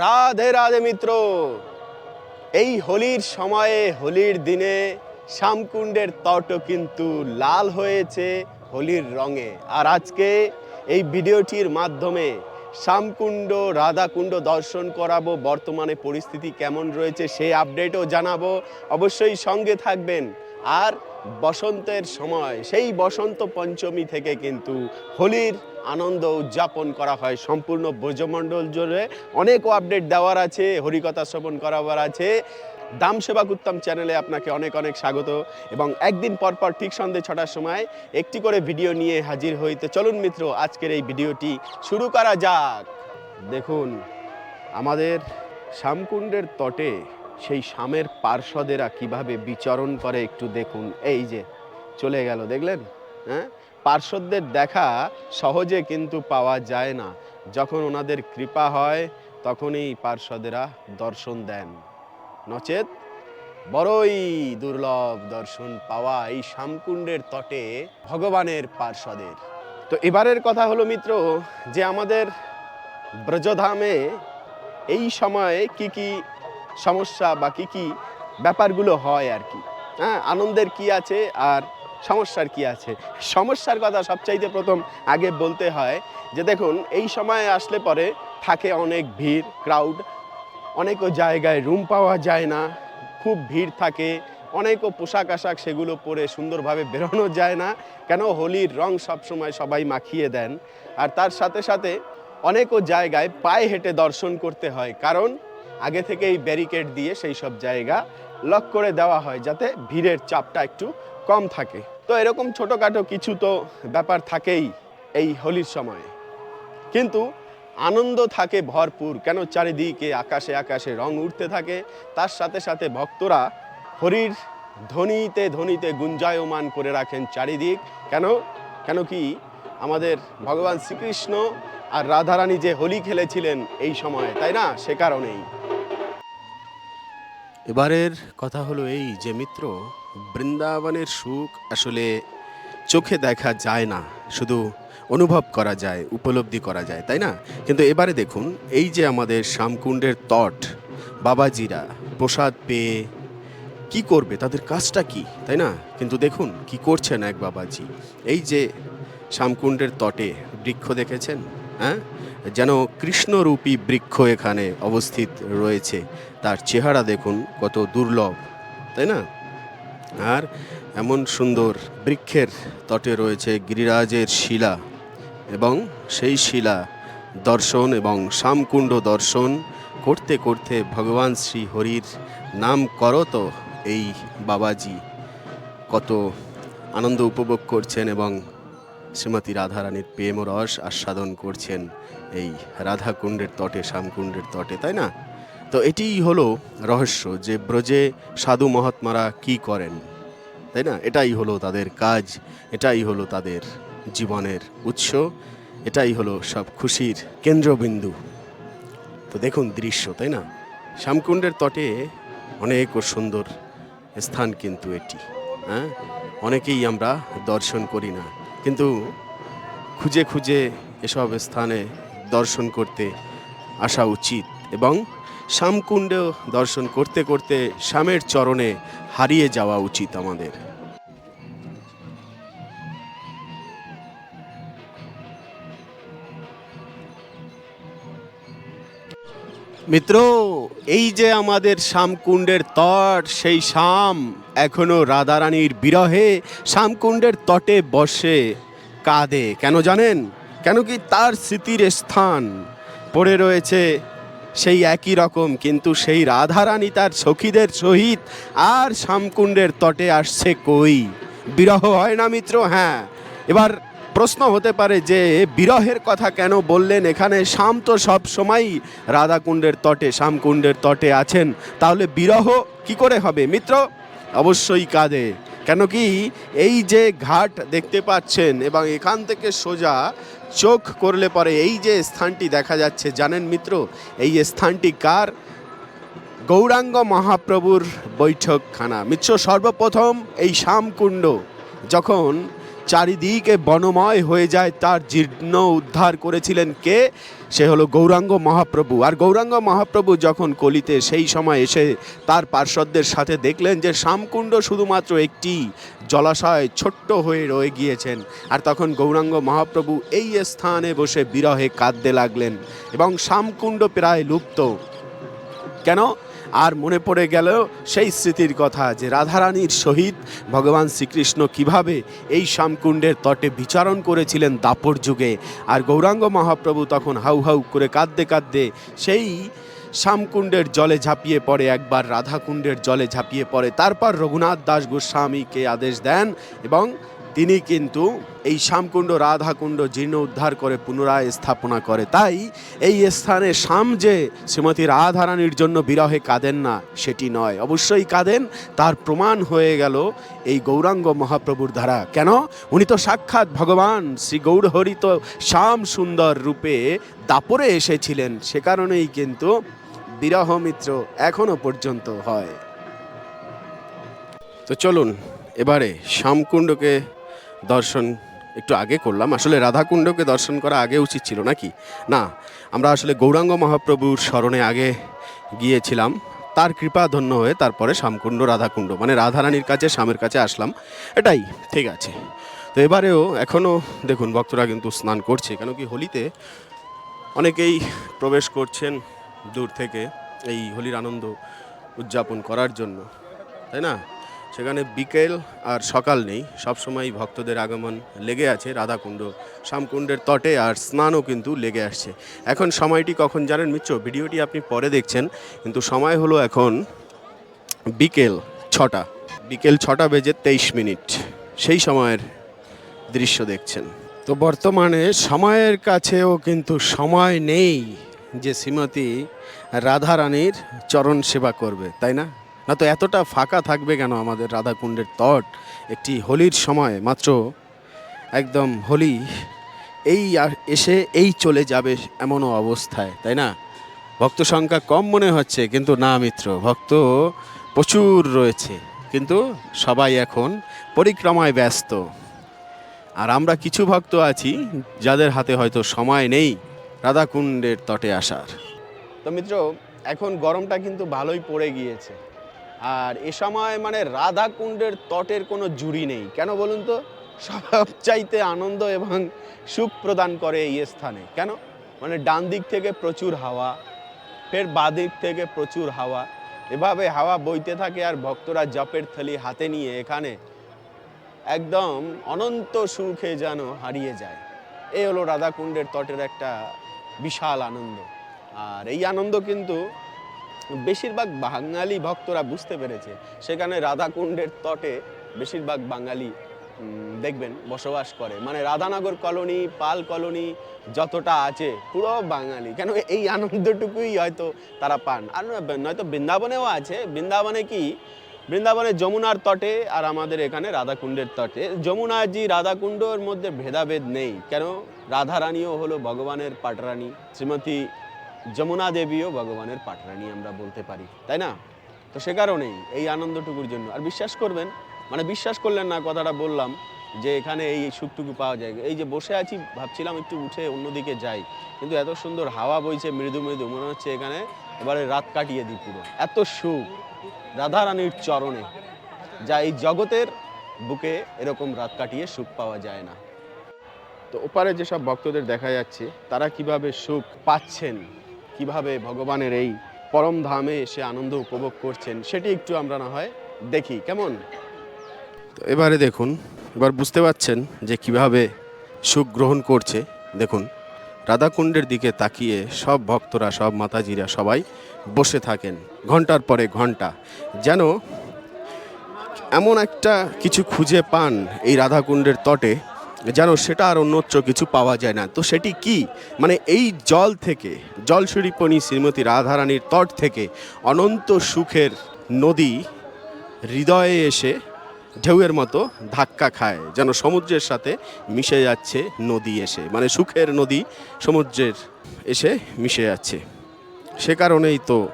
রাধে রাধে মিত্র। এই হোলির সময়ে, হোলির দিনে শ্যামকুণ্ডের তট কিন্তু লাল হয়েছে হোলির রঙে। আর আজকে এই ভিডিওটির মাধ্যমে শ্যামকুণ্ড, রাধাকুণ্ড দর্শন করাবো, বর্তমানে পরিস্থিতি কেমন রয়েছে সেই আপডেটও জানাব। অবশ্যই সঙ্গে থাকবেন। আর বসন্তের সময়, সেই বসন্ত পঞ্চমী থেকে কিন্তু হোলির আনন্দ উদযাপন করা হয়। সম্পূর্ণ ব্রজমণ্ডল জুড়ে অনেকও আপডেট দেওয়ার আছে, হরিকথা শ্রবণ করাবার আছে। দাম সেবা উত্তম চ্যানেলে আপনাকে অনেক অনেক স্বাগত। এবং একদিন পর পর ঠিক সন্ধ্যে ছটার সময় একটি করে ভিডিও নিয়ে হাজির হইতে চলুন মিত্র, আজকের এই ভিডিওটি শুরু করা যাক। দেখুন, আমাদের শ্যামকুণ্ডের তটে সেই শামের পার্শ্বদেরা কীভাবে বিচরণ করে একটু দেখুন। এই যে, চলে গেল, দেখলেন? হ্যাঁ? পার্শ্বদের দেখা সহজে কিন্তু পাওয়া যায় না। যখন ওনাদের কৃপা হয়, তখনই পার্শ্বদেরা দর্শন দেন। নচেত বড়ই দুর্লভ দর্শন পাওয়া এই শ্যামকুণ্ডের তটে ভগবানের পার্শ্বদের। তো এবারের কথা হলো মিত্র, যে আমাদের ব্রজধামে এই সময়ে কি কি সমস্যা বা কি কি ব্যাপারগুলো হয় আর কি। হ্যাঁ আনন্দের কি আছে আর সমস্যার কি আছে? সমস্যার কথা সবচাইতে প্রথম আগে বলতে হয় যে দেখুন, এই সময়ে আসলে পরে থাকে অনেক ভিড় ক্রাউড অনেকও জায়গায় রুম পাওয়া যায় না, খুব ভিড় থাকে অনেকও পোশাক আশাক সেগুলো পরে সুন্দরভাবে বেরোনো যায় না, কেন হোলির রং সবসময় সবাই মাখিয়ে দেন। আর তার সাথে সাথে অনেকও জায়গায় পায়ে হেঁটে দর্শন করতে হয়, কারণ আগে থেকেই ব্যারিকেড দিয়ে সেই সব জায়গা লক করে দেওয়া হয় যাতে ভিড়ের চাপটা একটু কম থাকে। তো এরকম ছোটোখাটো কিছু তো ব্যাপার থাকেই এই হোলির সময়ে। কিন্তু আনন্দ থাকে ভরপুর, কেন চারিদিকে আকাশে আকাশে রং উঠতে থাকে। তার সাথে সাথে ভক্তরা হরির ধ্বনিতে ধ্বনিতে গুঞ্জায়মান করে রাখেন চারিদিক। কেন? কেন কি আমাদের ভগবান শ্রীকৃষ্ণ আর রাধারানী যে হোলি খেলেছিলেন এই সময়ে, তাই না? সে কারণেই। এবারের কথা হলো এই যে মিত্র, বৃন্দাবনের সুখ আসলে চোখে দেখা যায় না, শুধু অনুভব করা যায়, উপলব্ধি করা যায়, তাই না? কিন্তু এবারে দেখুন, এই যে আমাদের শ্যামকুণ্ডের তট, বাবাজিরা প্রসাদ পেয়ে কি করবে, তাদের কাজটা কি, তাই না? কিন্তু দেখুন, কি করছেন এক বাবাজি? এই যে শ্যামকুণ্ডের তটে বৃক্ষ দেখেছেন? হ্যাঁ? যেন কৃষ্ণরূপী বৃক্ষ এখানে অবস্থিত রয়েছে। তার চেহারা দেখুন, কত দুর্লভ, তাই না? আর এমন সুন্দর বৃক্ষের তটে রয়েছে গিরিরাজের শিলা এবং সেই শিলা দর্শন এবং শ্যামকুণ্ড দর্শন করতে করতে ভগবান শ্রী হরির নাম করত এই বাবাজি। কত আনন্দ উপভোগ করছেন এবং শ্রীমতী রাধারানীর প্রেম রস আস্বাদন করছেন এই রাধাকুণ্ডের তটে, শ্যামকুণ্ডের তটে, তাই না? তো এটিই হলো রহস্য যে ব্রজে সাধু মহাত্মারা কি করেন, তাই না? এটাই হলো তাদের কাজ, এটাই হলো তাদের জীবনের উৎস, এটাই হলো সব খুশির কেন্দ্রবিন্দু। তো দেখুন দৃশ্য, তাই না? শ্যামকুণ্ডের তটে অনেক সুন্দর স্থান কিন্তু এটি হ্যাঁ? অনেকেই আমরা দর্শন করি না। কিন্তু খুঁজে খুঁজে এসব স্থানে দর্শন করতে আসা উচিত এবং শ্যামকুণ্ড দর্শন করতে করতে শ্যামের চরণে হারিয়ে যাওয়া উচিত আমাদের। মিত্র, এই যে আমাদের শ্যামকুণ্ডের তট, সেই শ্যাম এখনও রাধারানীর বিরহে শ্যামকুণ্ডের তটে বসে, কাঁদে। কেন জানেন? কেন কি তার স্মৃতির স্থান পড়ে রয়েছে সেই একই রকম, কিন্তু সেই রাধারানী তার সখীদের সহিত আর শ্যামকুণ্ডের তটে আসছে কই? বিরহ হয় না মিত্র? হ্যাঁ। এবার প্রশ্ন হতে পারে যে, বিরহের কথা কেন বললেন? এখানে শ্যাম তো সব সময়ই রাধাকুণ্ডের তটে শ্যামকুণ্ডের তটে আছেন। তাহলে বিরহ কি করে হবে? মিত্র, অবশ্যই কাঁদে। কেন কি এই যে ঘাট দেখতে পাচ্ছেন এবং এখান থেকে সোজা চোখ করলে পরে এই যে স্থানটি দেখা যাচ্ছে, জানেন মিত্র? এই স্থানটি কার? গৌরাঙ্গ মহাপ্রভুর বৈঠকখানা। মিত্র, সর্বপ্রথম এই শ্যামকুণ্ড যখন চারিদিকে বনময় হয়ে যায়, তার জীর্ণ উদ্ধার করেছিলেন কে? সে হলো গৌরাঙ্গ মহাপ্রভু। আর গৌরাঙ্গ মহাপ্রভু যখন কলিতে সেই সময় এসে তার পার্শ্বদের সাথে দেখলেন যে শ্যামকুণ্ড শুধুমাত্র একটি জলাশয় ছোট্ট হয়ে রয়ে গিয়েছেন, আর তখন গৌরাঙ্গ মহাপ্রভু এই স্থানে বসে বিরহে কাঁদতে লাগলেন এবং শ্যামকুণ্ড প্রায় লুপ্ত। কেন? আর মনে পড়ে গেল সেই স্মৃতির কথা যে রাধারানীর সহিত ভগবান শ্রীকৃষ্ণ কীভাবে এই শ্যামকুণ্ডের তটে বিচারণ করেছিলেন দাপর যুগে। আর গৌরাঙ্গ মহাপ্রভু তখন হাউ হাউ করে কাঁদতে কাঁদতে সেই শ্যামকুণ্ডের জলে ঝাঁপিয়ে পড়ে, একবার রাধাকুণ্ডের জলে ঝাঁপিয়ে পড়ে। তারপর রঘুনাথ দাস গোস্বামীকে আদেশ দেন এবং তিনি কিন্তু এই শ্যামকুণ্ড, রাধাকুণ্ড জীর্ণ উদ্ধার করে পুনরায় স্থাপনা করে। তাই এই স্থানে শ্যাম যে শ্রীমতী রাধারানীর জন্য বিরহে কাঁদেন না, সেটি নয়। অবশ্যই কাঁদেন, তার প্রমাণ হয়ে গেল এই গৌরাঙ্গ মহাপ্রভুর দ্বারা। কেন? উনি তো সাক্ষাৎ ভগবান শ্রী গৌরহরিত শ্যাম সুন্দর রূপে দাপরে এসেছিলেন, সে কারণেই কিন্তু বিরহ মিত্র এখনও পর্যন্ত হয়। তো চলুন, এবারে শ্যামকুণ্ডকে দর্শন একটু আগে করলাম। আসলে রাধাকুণ্ডকে দর্শন করা আগে উচিত ছিল নাকি? না, আমরা আসলে গৌরাঙ্গ মহাপ্রভুর স্মরণে আগে গিয়েছিলাম। তার কৃপা ধন্য হয়ে তারপরে শ্যামকুণ্ড রাধাকুণ্ড মানে রাধারানীর কাছে, শ্যামের কাছে আসলাম। এটাই, ঠিক আছে। তো এবারেও এখনও দেখুন, ভক্তরা কিন্তু স্নান করছে, কেন কি হোলিতে অনেকেই প্রবেশ করছেন দূর থেকে এই হোলির আনন্দ উদযাপন করার জন্য, তাই না? সেখানে বিকেল আর সকাল নেই। সবসময় ভক্তদের আগমন লেগে আছে রাধাকুণ্ড। শ্যামকুণ্ডের তটে আর স্নানও কিন্তু লেগে আসছে। এখন সময়টি কখন জানেন মিত্র? ভিডিওটি আপনি পরে দেখছেন, কিন্তু সময় হলো এখন বিকেল ছটা। বিকেল ছটা বেজে তেইশ মিনিট। সেই সময়ের দৃশ্য দেখছেন। তো বর্তমানে সময়ের কাছেও কিন্তু সময় নেই যে শ্রীমতী রাধারানীর চরণ সেবা করবে, তাই না? না তো এতটা ফাঁকা থাকবে কেন আমাদের রাধাকুণ্ডের তট? একটি হোলির সময় মাত্র, একদম হোলি, এই এসে এই চলে যাবে এমনও অবস্থায়, তাই না? ভক্ত সংখ্যা কম মনে হচ্ছে, কিন্তু না মিত্র, ভক্ত প্রচুর রয়েছে, কিন্তু সবাই এখন পরিক্রমায় ব্যস্ত। আর আমরা কিছু ভক্ত আছি, যাদের হাতে হয়তো সময় নেই রাধাকুণ্ডের তটে আসার। তো মিত্র, এখন গরমটা কিন্তু ভালোই পড়ে গিয়েছে। আর এ সময় মানে রাধাকুণ্ডের তটের কোনো জুড়ি নেই। কেন বলুন তো? সবচাইতে আনন্দ এবং সুখ প্রদান করে এই স্থানে। কেন? মানে ডান দিক থেকে প্রচুর হাওয়া, ফের বাঁ দিক থেকে প্রচুর হাওয়া। এভাবে হাওয়া বইতে থাকে আর ভক্তরা জপের থলি হাতে নিয়ে এখানে একদম অনন্ত সুখে যেন হারিয়ে যায়। এই হলো রাধাকুণ্ডের তটের একটা বিশাল আনন্দ। আর এই আনন্দ কিন্তু বেশিরভাগ বাঙালি ভক্তরা বুঝতে পেরেছে। সেখানে রাধাকুণ্ডের তটে বেশিরভাগ বাঙালি দেখবেন, বসবাস করে। মানে রাধানগর কলোনি, পাল কলোনি, যতটা আছে, পুরো বাঙালি। কেন এই আনন্দটুকুই হয়তো তারা পান। আর নয়তো বৃন্দাবনেও আছে। বৃন্দাবনে কি? বৃন্দাবনে যমুনার তটে আর আমাদের এখানে রাধাকুণ্ডের তটে। যমুনাজি রাধাকুণ্ডর মধ্যে ভেদাভেদ নেই। কেন? রাধারানীও হলো ভগবানের পাটরানী। শ্রীমতী যমুনা দেবীও ভগবানের পাটরানী আমরা বলতে পারি, তাই না? তো সে কারণেই এই আনন্দটুকুর জন্য। আর বিশ্বাস করবেন মানে বিশ্বাস করলেন না, কথাটা বললাম, যে এখানে এই সুখটুকু পাওয়া যায়। এই যে বসে আছি, ভাবছিলাম একটু উঠে অন্যদিকে যাই, কিন্তু এত সুন্দর হাওয়া বইছে, মৃদু মৃদু, মনে হচ্ছে এখানে এবারে রাত কাটিয়ে দিই পুরো। এত সুখ, রাধারানীর চরণে, যা এই জগতের বুকে এরকম রাত কাটিয়ে সুখ পাওয়া যায় না। তো ওপারে যেসব ভক্তদের দেখা যাচ্ছে, তারা কীভাবে সুখ পাচ্ছেন? কীভাবে ভগবানের এই পরম ধামে এসে আনন্দ উপভোগ করছেন, সেটি একটু আমরা না হয় দেখি। কেমন? তো এবারে দেখুন, এবার বুঝতে পারছেন যে কীভাবে সুখ গ্রহণ করছে। দেখুন, রাধাকুণ্ডের দিকে তাকিয়ে সব ভক্তরা, সব মাতাজিরা সবাই বসে থাকেন ঘণ্টার পরে ঘণ্টা যেন এমন একটা কিছু খুঁজে পান এই রাধাকুণ্ডের তটে যেন সেটা আর অন্যত্র কিছু পাওয়া যায় না। তো সেটি কি? মানে এই জল থেকে জল জলসুরিপণি শ্রীমতী রাধারানীর তট থেকে অনন্ত সুখের নদী হৃদয়ে এসে ঢেউয়ের মতো ধাক্কা খায়, যেন সমুদ্রের সাথে মিশে যাচ্ছে নদী এসে। মানে সুখের নদী সমুদ্রের এসে মিশে যাচ্ছে। সে কারণেই তো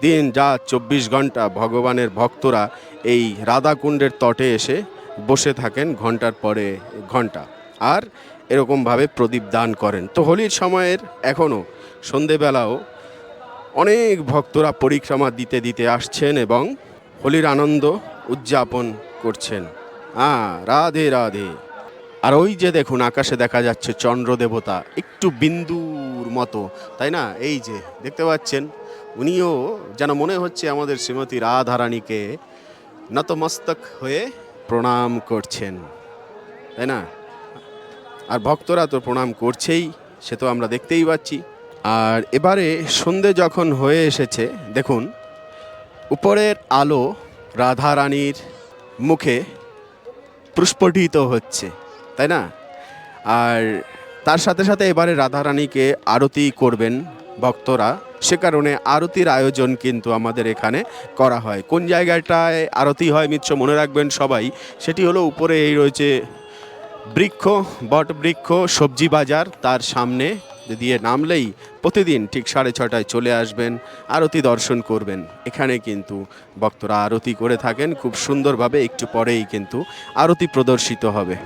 দিন রাত চব্বিশ ঘণ্টা ভগবানের ভক্তরা এই রাধাকুণ্ডের তটে এসে বসে থাকেন ঘণ্টার পরে ঘণ্টা। আর এরকমভাবে প্রদীপ দান করেন। তো হোলির সময়ের এখনও সন্ধেবেলাও অনেক ভক্তরা পরিক্রমা দিতে দিতে আসছেন এবং হোলির আনন্দ উদযাপন করছেন। হ্যাঁ রাধে রাধে। আর ওই যে দেখুন, আকাশে দেখা যাচ্ছে চন্দ্র দেবতা, একটু বিন্দুর মতো, তাই না? এই যে, দেখতে পাচ্ছেন? উনিও যেন মনে হচ্ছে আমাদের শ্রীমতী রাধারানীকে নতমস্তক হয়ে প্রণাম করছেন, তাই না? আর ভক্তরা তো প্রণাম করছেই, সে তো আমরা দেখতেই পাচ্ছি। আর এবারে সন্ধে যখন হয়ে এসেছে, দেখুন, উপরের আলো রাধারানীর মুখে প্রস্ফুটিত হচ্ছে, তাই না? আর তার সাথে সাথে এবারে রাধারানীকে আরতি করবেন ভক্তরা। সে কারণে আরতির আয়োজন কিন্তু আমাদের এখানে করা হয়। কোন জায়গাটায় আরতি হয় মিত্র মনে রাখবেন সবাই, সেটি হলো উপরে এই রয়েছে বৃক্ষ, বট বৃক্ষ, সবজি বাজার, তার সামনে দিয়ে নামলেই প্রতিদিন ঠিক সাড়ে ছটায় চলে আসবেন, আরতি দর্শন করবেন। এখানে কিন্তু ভক্তরা আরতি করে থাকেন, খুব সুন্দরভাবে একটু পরেই কিন্তু আরতি প্রদর্শিত হবে।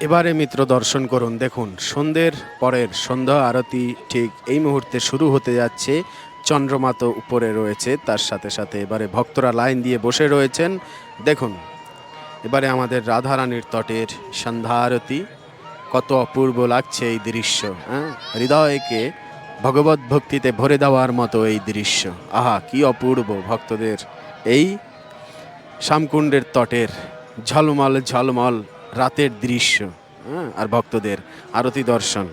এবারে মিত্র দর্শন করুন। দেখুন, সন্ধ্যের পরের সন্ধ্যা আরতি ঠিক এই মুহূর্তে শুরু হতে যাচ্ছে। চন্দ্রমা তো উপরে রয়েছে, তার সাথে সাথে এবারে ভক্তরা লাইন দিয়ে বসে রয়েছেন। দেখুন, এবারে আমাদের রাধারানীর তটের সন্ধ্যা আরতি। কত অপূর্ব লাগছে এই দৃশ্য হ্যাঁ? হৃদয়কে ভগবত ভক্তিতে ভরে দেওয়ার মতো এই দৃশ্য। আহা, কি অপূর্ব ভক্তদের। এই শ্যামকুণ্ডের তটের ঝলমল ঝলমল। রাতের দৃশ্য আর ভক্তদের আরতি দর্শন।